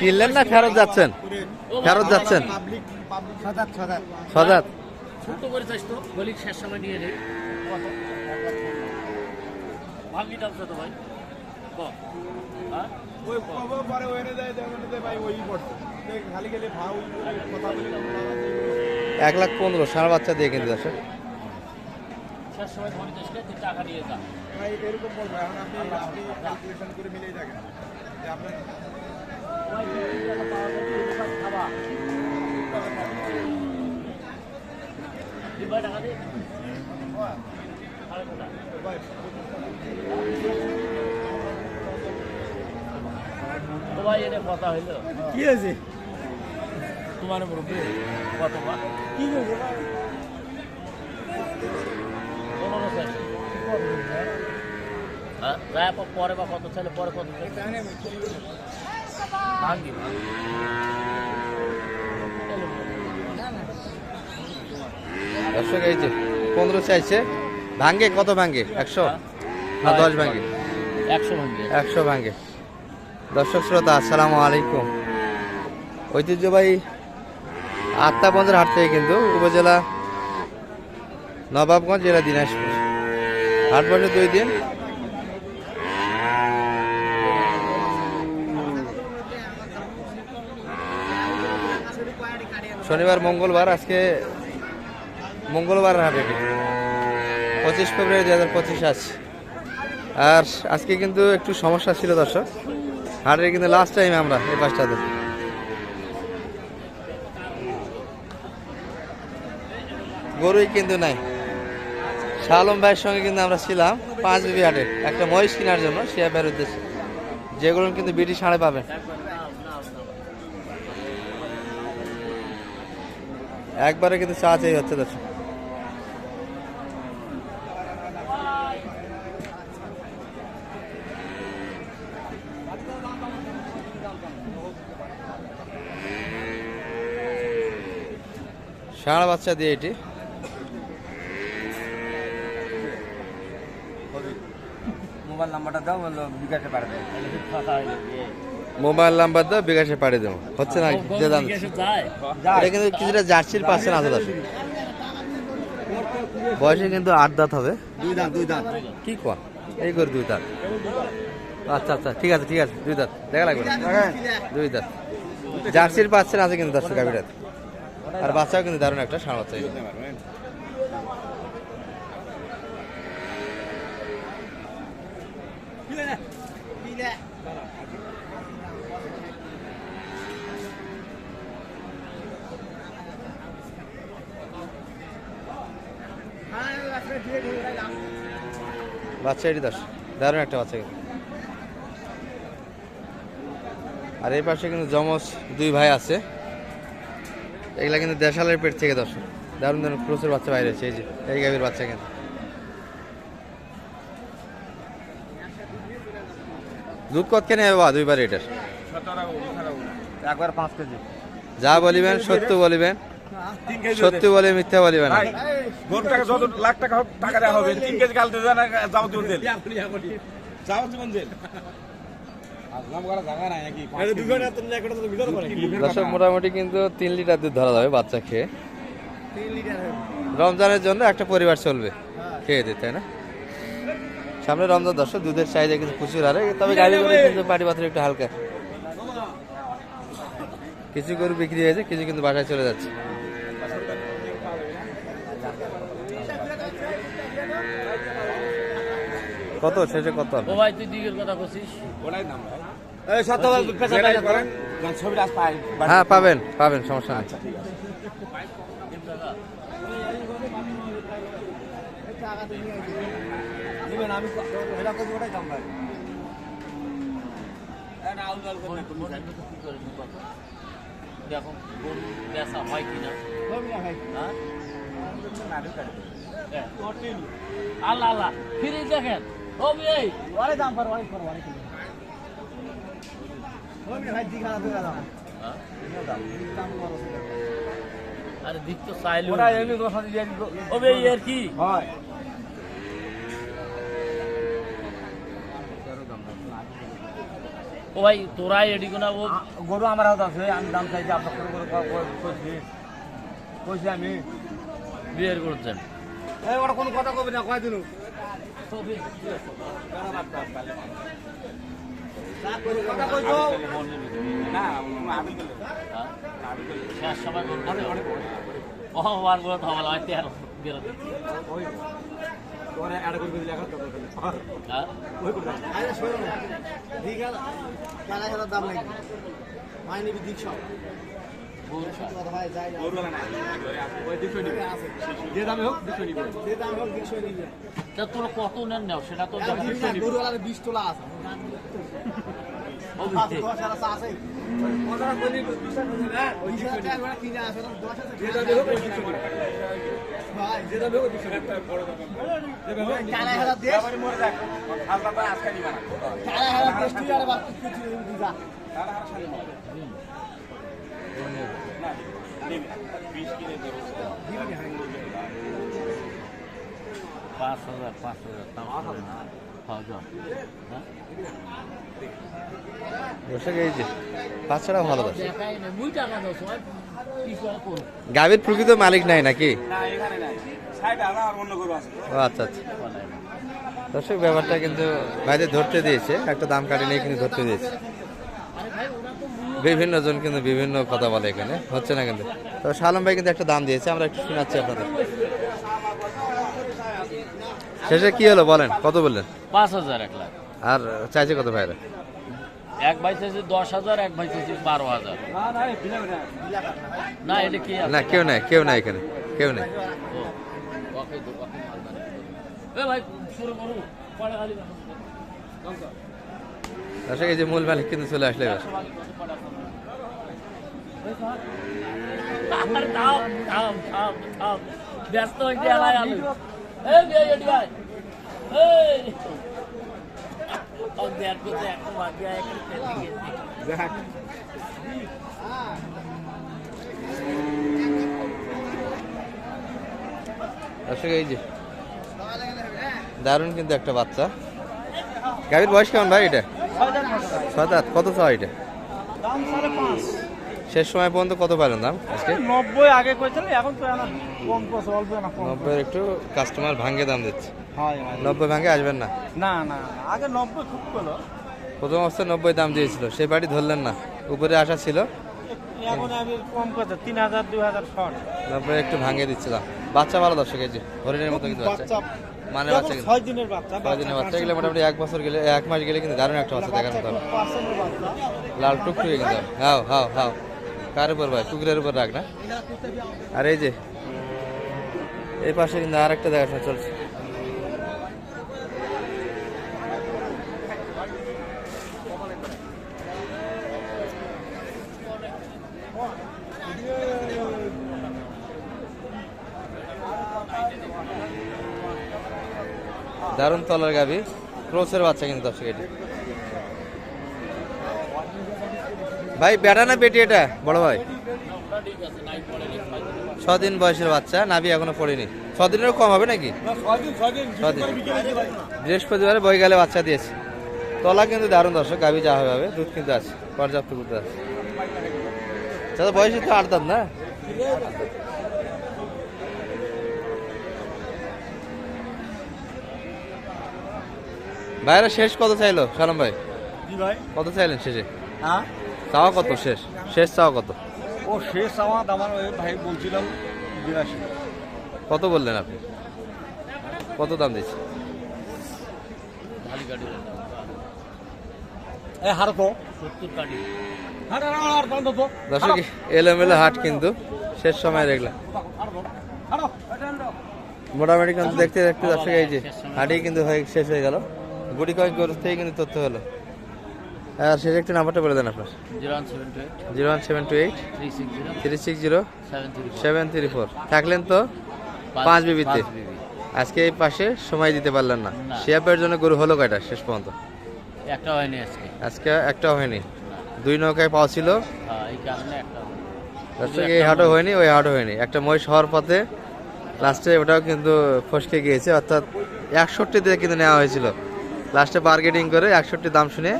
কিনলেন না ফেরত যাচ্ছেন? ফেরত যাচ্ছেন? এক লাখ পনেরো সাড়ে বাচ্চা দিয়ে কিনতে তুই টাকা নিয়ে যা ভাই এরকম বলব এখন আপনি ক্যালকুলেশন করে মিলিয়ে দেখেন যে আপনার কথা হইল কি আছে তোমার মুরব্বী? কত কি হয়েছে? হ্যাঁ? পর- বা কত চাইলে পরে কত ভাঙ্গি ভাঙ্গি দর্শক এই যে পনেরো চাইছে। ভাঙ্গে? কত ভাঙ্গে? একশো? না দশ ভাঙ্গে? একশো ভাঙ্গি। একশো ভাঙ্গে। দর্শক শ্রোতা আসসালামু আলাইকুম। ঐতিহ্যবাহী আত্মাবন্ধের হাট থেকে কিন্তু উপজেলা নবাবগঞ্জ জেলা দিনাজপুর। হাট বসে দুই দিন। শনিবার, মঙ্গলবার, আজকে মঙ্গলবার এটি পঁচিশ ফেব্রুয়ারি দু হাজার পঁচিশ আছে আর আজকে কিন্তু একটু সমস্যা ছিল দর্শক। হাটের কিন্তু লাস্ট টাইম আমরা এই পাঁচটাতে গরুই কিন্তু নাই। শালম ভাইয়ের সঙ্গে কিন্তু আমরা ছিলাম পাঁচ বিবি হাটে। একটা মহিষ কেনার জন্য শিয়া ভাইয়ের উদ্দেশ্যে। যেগুলো কিন্তু বিটি সাড়ে পাবেন। একবারে কিন্তু চা চাই হচ্ছে দর্শক। ষাঁড় বাচ্চা দিয়ে এটি। মোবাইল নাম্বারটা দাও বলল বিকাশে পারবে মোবাইল নাম্বার দাও বিকাশে পাঠিয়ে দেবো। হচ্ছে না যে দাম এটা কিন্তু কিছুটা জার্সির পার্সেন্ট আছে। দর্শক বয়সে কিন্তু আট দাঁত হবে। দুই দাঁত দুই দাঁত। কি কর এই করে দুই দাঁত। আচ্ছা আচ্ছা ঠিক আছে ঠিক আছে দুই দাঁত। দেখা লাগবে না। দুই দাঁত। জার্সির পার্সেন্ট আছে কিন্তু দর্শক গাভিটাতে। আর বাচ্চাও কিন্তু দারুণ একটা ষাঁড় বাচ্চা বাচ্চা এটি দশ দারুণ একটা বাচ্চা কিন্তু। আর এই পাশে কিন্তু যমজ দুই ভাই আছে। এগুলা কিন্তু দেশালের পেট থেকে দশ দারুণ দারুণ প্রচুর বাচ্চা বাইরে হয়েছে এই যে এই গাভীর বাচ্চা কিন্তু। দুধ কত কেনে বাবা দুইবার এটার? একবার পাঁচ কেজি। যা বলিবেন সত্য বলিবেন। সত্য বলে মিথ্যা বলিবেন না। গরু টাকা যত লাখ টাকা হোক টাকা দেওয়া হবে। তিন কেজি দেন যাও দেন যাও জীবন মোটামুটি কিন্তু তিন লিটার দুধ ধরা যাবে বাচ্চা খেয়ে। রমজানের জন্য একটা পরিবার চলবে খেয়ে দিতে তাই না? সামনে রমজান দর্শক দুধের চাহিদা কিন্তু প্রচুর আরে তবে গাড়ি করে কিন্তু পাটি পাত্র একটু হালকা। কিছু গরু বিক্রি হয়েছে কিছু কিন্তু বাসায় চলে যাচ্ছে। কত? শেষে কত ও ভাই তুই দিকের কথা করছিস ছবিটা পাই হ্যাঁ পাবেন পাবেন সমস্যা নেই। ওটাই দাম ভাই। দেখো গরু বেচা হয় কিনা হ্যাঁ? হ্যাঁ। আল্লাহ আল্লাহ ফিরে দেখেন। আরে দিক তো চাইলো ওটা এমনি দশ হাজার দিয়ে দিত। ও বে কি? হয়। ও ভাই তোরাই এডি কোনা ও? গরু আমার হাত আছে আমি দাম চাইছি আপনার করে করে ক- ক- কইছি। কইছি আমি। বিয়ের করছেন। এই ওটা কোনো কথা কবি না কয় দিন? শেষ সময় করে তো ভালো হয় তেরো বেরো ওই ওরে অ্যাড করে দিলে এখন তো হ্যাঁ ওই করে আরে কালা হাজার দাম লাগবে মাইনে দিক সব যে দামে হোক দিকশো নিবে যে দামে হোক দিকশো নিবে তা কত নেন নাও সেটা তো বিশ তোলা আছে। দশ দশ দেশ আজকে পাঁচ হাজার পাঁচ হাজার বাচ্চাটা ভালো করো? গাভীর প্রকৃত মালিক নাই নাকি? আছে আচ্ছা আচ্ছা। দর্শক, ব্যাপারটা কিন্তু ভাইদের ধরতে দিয়েছে। একটা দাম কাটি নিয়ে কিন্তু ধরতে দিয়েছে আরে ভাই, ওরা তো মুই- বিভিন্ন জন কিন্তু বিভিন্ন কথা বলে এখানে। হচ্ছে না কিন্তু? তো সালাম ভাই কিন্তু একটা দাম দিয়েছে আমরা একটু শোনাচ্ছি আপনাদের। শেষে কি হলো বলেন কত বললেন? পাঁচ হাজার এক লাখ। আর চাইছে কত ভাইরা? এক ভাই চাইছে দশ হাজার এক ভাই চাইছে বারো হাজার। না এটা কি না কেউ নাই কেউ নাই এখানে কেউ নেই। ভাই শুরু করু কয়টা খালি বানাবো? দর্শক এই যে মূল মালিক কিন্তু চলে আসলে। ব্যস্ত দর্শক এই যে দারুণ কিন্তু একটা বাচ্চা। গাভীর বয়স কেমন ভাই এটা? ছয় দাঁত কত চাও এটা? শেষ সময় পর্যন্ত কত পাইলেন দাম আজকে? নব্বই আগে কইছিল এখন তো কম অল্প না কম। নব্বই একটু কাস্টমার ভাঙ্গে দাম দিচ্ছে। নব্বই ভাঙ্গে আসবেন না? না না আগে নব্বই খুব প্রথম অবস্থায় নব্বই দাম দিয়েছিল সেই বাড়ি ধরলেন না উপরে আসা ছিল। এখন আমি কম তিন হাজার দুই হাজার শর্ট নব্বই একটু ভাঙ্গে দিচ্ছে দাম বাচ্চা ভালো দর্শক এই যে হরিণের মতো কিন্তু বাচ্চা। মানে বাচ্চা কিন্তু ছয় দিনের বাচ্চা ছয় দিনের বাচ্চা গেলে মোটামুটি এক বছর গেলে এক মাস গেলে কিন্তু দারুণ একটা বাচ্চা দেখার মতো লাল টুকটুকে কিন্তু হাও হাও হাও। কার উপর ভাই? টুকরের উপর রাখ না। আর এই যে এই পাশে কিন্তু আর একটা দেখাশোনা চলছে। দারুণ তলার গাবি ক্রোসের বাচ্চা কিন্তু দর্শক এটি। ভাই বেটা না বেটি এটা? বড় ভাই? ছ দিন বয়সের বাচ্চা, নাভি এখনও পড়েনি। ছ দিনেরও কম হবে নাকি? বৃহস্পতিবারে বই গেলে বাচ্চা দিয়েছে। তলা কিন্তু দারুণ দর্শক, গাভি যা হবে দুধ কিন্তু আছে, পর্যাপ্ত দুধ আছে। বয়সে তো আট দাঁত না? ভাইরা শেষ কত চাইলো? সালাম ভাই? জি ভাই। কত চাইলেন শেষে? হ্যাঁ? চাওয়া কত শেষ? শেষ চাওয়া কত? ও শেষ আমার আমার ওই ভাই বলছিলাম বিরাশি। কত বললেন আপনি? কত দাম দিচ্ছে ঢালি গাড়ি এ হার তো। সত্তর গাড়ি হার হার হার দাম তো। দর্শক এলোমেলো হাট কিন্তু শেষ সময় দেখলাম মোটামুটি কিন্তু দেখতে দেখতে দর্শক এই যে হাটই কিন্তু হয়ে শেষ হয়ে গেল। গুড়ি কয়েক গরু থেকে কিন্তু তথ্য হলো। আর শেষে একটু নাম্বারটা বলে দেন আপনার। Zero one seven two eight three six zero seven three four. থাকলেন তো পাঁচ বিবিতে। আজকে এই পাশে সময় দিতে পারলেন না। শিয়াপের জন্য গরু হলো কয়টা শেষ পর্যন্ত? একটা হয়নি আজকে। আজকে একটাও হয়নি। দুই নৌকায় পাওয়া ছিল। হ্যাঁ একটা। দর্শক এই হাটও হয়নি। ওই হাটও হয়নি। একটা মহিষ হওয়ার পথে লাস্টে ওটাও কিন্তু ফসকে গিয়েছে অর্থাৎ একষট্টি দিয়ে কিন্তু নেওয়া হয়েছিল। লাস্টে বার্গেটিং করে একষট্টি দাম শুনে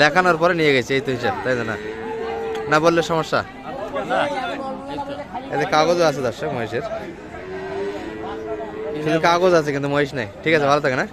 লেখানোর পরে নিয়ে গেছে, এই তো হিসাব, তাই না? না বললে সমস্যা? এতে কাগজও আছে দর্শক, মহিষের। শুধু কাগজ আছে, কিন্তু মহিষ নাই। ঠিক আছে, ভালো থাকে না